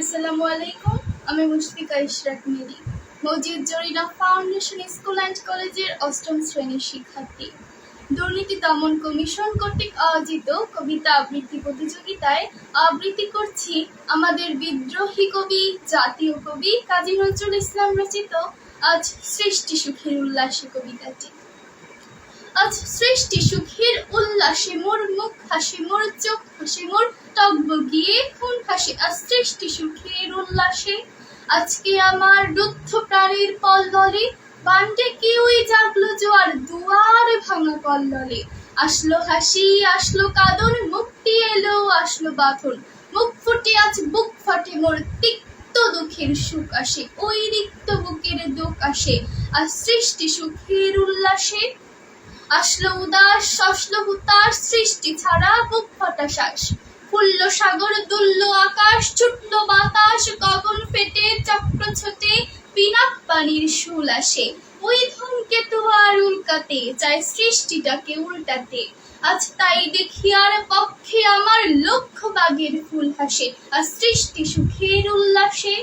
আসসালামু আলাইকুম, আমি Mushfika Ishrak Mili Majid Jarina foundation, school and কলেজের অষ্টম শ্রেণির শিক্ষার্থী। দুর্নীতি দমন কমিশন কর্তৃক আয়োজিত কবিতা আবৃত্তি প্রতিযোগিতায় আবৃত্তি করছি আমাদের বিদ্রোহী কবি, জাতীয় কবি কাজী নজরুল ইসলাম রচিত আজ সৃষ্টি সুখের উল্লাসী কবিতাটি। আজ সৃষ্টি সুখের উল্লাসে মোর মুখ হাসি, মোর চোখ হাসি, মোর টকবগিয়ে খুন হাসি। আজ সৃষ্টি সুখের উল্লাসে, আজকে আমার রুদ্ধ প্রাণীর পল্ললে বান্ডে কেউই জাগলো জোয়ার দুয়ারে ভাঙা কল্ললে আসলো হাসি, আসলো কাদর মুক্তি এলো, আসলো বাঁধন। মুখ ফুটে, আজ বুক ফাটে, মোর তিক্ত দুঃখের সুখ আসে, ওই রিক্ত বুকের দুঃখ আসে। আর সৃষ্টি সুখের উল্লাসে আসলো উদাস আসলো হুতাশ সৃষ্টি ছাড়া বুক ফাটা শ্বাস। ফুললো সাগর, দুললো আকাশ ছুটলো বাতাস, গগন ফেটে, চক্র ছোটে, পিনাক পানির শুল আসে। ওই ধূমকেতু আর উল্কাতে চায় সৃষ্টিটাকে উল্টাতে। আজ তাই দেখি আর পক্ষে আমার লক্ষ বাগের ফুল হাসে আর সৃষ্টি সুখের উল্লাসে।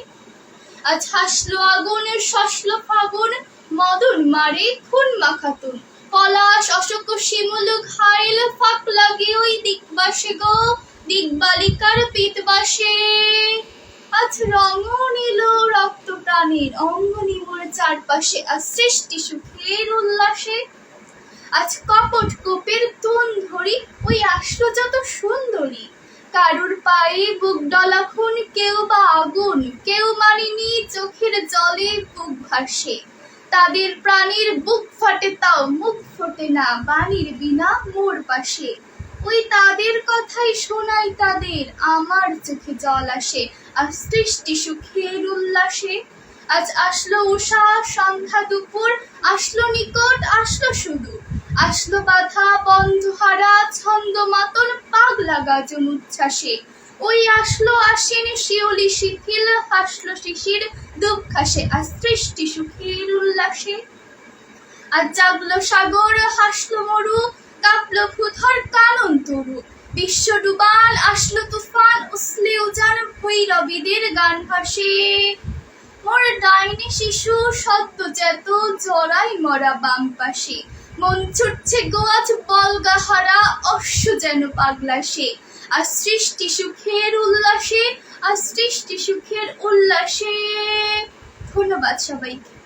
আজ হাসলো আগুন শসলো ফাগুন, মদন মারে খুন মাখাতুন। পলাশ, অশোক শিমুলুক ঘাইল ফাঁক লাগে ওই দিকবাসে গো, দিকবালিকার পিতবাসে। আজ রঙ নিল রক্ত প্রাণীর, অঙ্গ নিমোর চারপাশে, আজ সৃষ্টি সুখের উল্লাসে। আজ কপট কোপের তুন ধরি, ওই যত সুন্দরী। কারুর পায়ে বুক ডলা খুন কেউ বা আগুন, কেউ মারিনি চোখের জলে বুক ভাসে। তাদের প্রাণীর বুক ফাটে তাও মুখ না, বাণীর বিনা মোর পাশে। ওই তাদের কথাই শোনাই তাদের, আমার চোখে জল আসে, আর সৃষ্টি সুখের উল্লাসে। আজ আসলো উষা সন্ধ্যা দুপুর, আসলো নিকট, আসলো শুধু আসলো বাধা বন্ধ হারা ছন্দ মাতন পাগলা গাজন উচ্ছ্বাসে। ওই আসলো, আসেন শিওলি শিথিল, হাসলো শিশির, দুঃখাসে, আর সৃষ্টি সুখের উল্লাসে। আর জাগলো সাগর, হাসলো মরু, কাঁপলো ভূধর কানন তরু। বিশ্ব ডুবাল, আসলো তুফান উসলে উজান ভৈরবীদের গান ভাসে। মোর ডাইনি শিশু, সদ্য চেত জড়াই মরা বাম পাশে। মন ছুটছে গোয়াজ বলগা হারা অশ্ব যেন পাগলা সে আর সৃষ্টি সুখের উল্লাসে, আর সৃষ্টি সুখের উল্লাসে। ধন্যবাদ সবাইকে।